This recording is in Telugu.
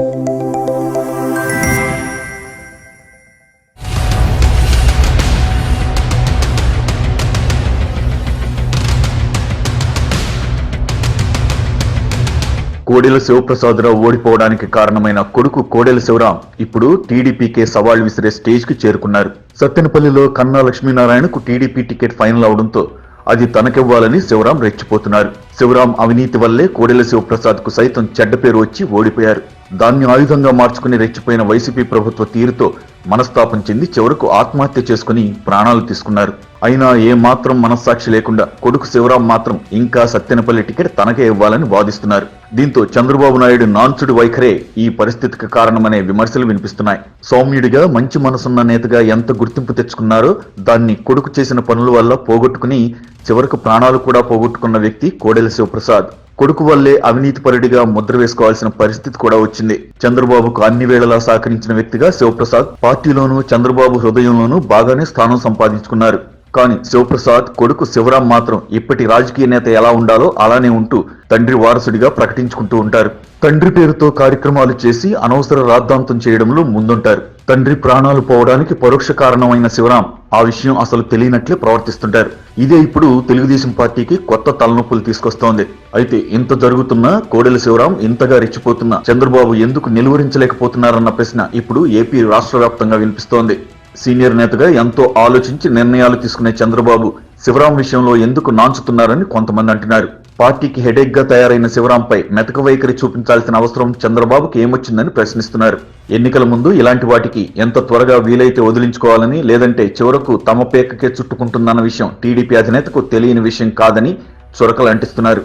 కోడెల శివప్రసాదరావు ఓడిపోవడానికి కారణమైన కొడుకు కోడెల శివరాం ఇప్పుడు టీడీపీకే సవాల్ విసిరే స్టేజ్కి చేరుకున్నారు. సత్తెనపల్లిలో కన్నా లక్ష్మీనారాయణకు టీడీపీ టికెట్ ఫైనల్ అవడంతో అది తనకివ్వాలని శివరాం రెచ్చిపోతున్నారు. శివరాం అవినీతి వల్లే కోడెల శివప్రసాద్కు సైతం చెడ్డ పేరు వచ్చి ఓడిపోయారు. దాన్ని ఆయుధంగా మార్చుకుని రెచ్చిపోయిన వైసీపీ ప్రభుత్వ తీరుతో మనస్తాపం చెంది చివరకు ఆత్మహత్య చేసుకుని ప్రాణాలు తీసుకున్నారు. అయినా ఏ మాత్రం మనస్సాక్షి లేకుండా కొడుకు శివరాం మాత్రం ఇంకా సత్యనపల్లి టికెట్ తనకే ఇవ్వాలని వాదిస్తున్నారు. దీంతో చంద్రబాబు నాయుడు నాన్సుడి వైఖరే ఈ పరిస్థితికి కారణమనే విమర్శలు వినిపిస్తున్నాయి. సౌమ్యుడిగా మంచి మనసున్న నేతగా ఎంత గుర్తింపు తెచ్చుకున్నారో దాన్ని కొడుకు చేసిన పనుల వల్ల పోగొట్టుకుని చివరకు ప్రాణాలు కూడా పోగొట్టుకున్న వ్యక్తి కోడెల శివప్రసాద్. కొడుకు వల్లే అవినీతిపరుడిగా ముద్ర వేసుకోవాల్సిన పరిస్థితి కూడా వచ్చింది. చంద్రబాబుకు అన్ని వేళలా సహకరించిన వ్యక్తిగా శివప్రసాద్ పార్టీలోనూ చంద్రబాబు హృదయంలోనూ బాగానే స్థానం సంపాదించుకున్నారు. కానీ శివప్రసాద్ కొడుకు శివరాం మాత్రం ఇప్పటి రాజకీయ నేత ఎలా ఉండాలో అలానే ఉంటూ తండ్రి వారసుడిగా ప్రకటించుకుంటూ ఉంటారు. తండ్రి పేరుతో కార్యక్రమాలు చేసి అనవసర రాద్ధాంతం చేయడంలో ముందుంటారు. తండ్రి ప్రాణాలు పోవడానికి పరోక్ష కారణమైన శివరాం ఆ విషయం అసలు తెలియనట్లే ప్రవర్తిస్తుంటారు. ఇదే ఇప్పుడు తెలుగుదేశం పార్టీకి కొత్త తలనొప్పులు తీసుకొస్తోంది. అయితే ఇంత జరుగుతున్నా కోడెల శివరాం ఇంతగా రెచ్చిపోతున్నా చంద్రబాబు ఎందుకు నిలువరించలేకపోతున్నారన్న ప్రశ్న ఇప్పుడు ఏపీ రాష్ట్ర వ్యాప్తంగా వినిపిస్తోంది. సీనియర్ నేతగా ఎంతో ఆలోచించి నిర్ణయాలు తీసుకునే చంద్రబాబు శివరాం విషయంలో ఎందుకు నాంచుతున్నారని కొంతమంది అంటున్నారు. పార్టీకి హెడేక్గా తయారైన శివరాంపై మెతక వైఖరి చూపించాల్సిన అవసరం చంద్రబాబుకి ఏమొచ్చిందని ప్రశ్నిస్తున్నారు. ఎన్నికల ముందు ఇలాంటి వాటికి ఎంత త్వరగా వీలైతే వదిలించుకోవాలని లేదంటే చివరకు తమ పేకకే చుట్టుకుంటుందన్న విషయం టీడీపీ అధినేతకు తెలియని విషయం కాదని చురకలు అంటిస్తున్నారు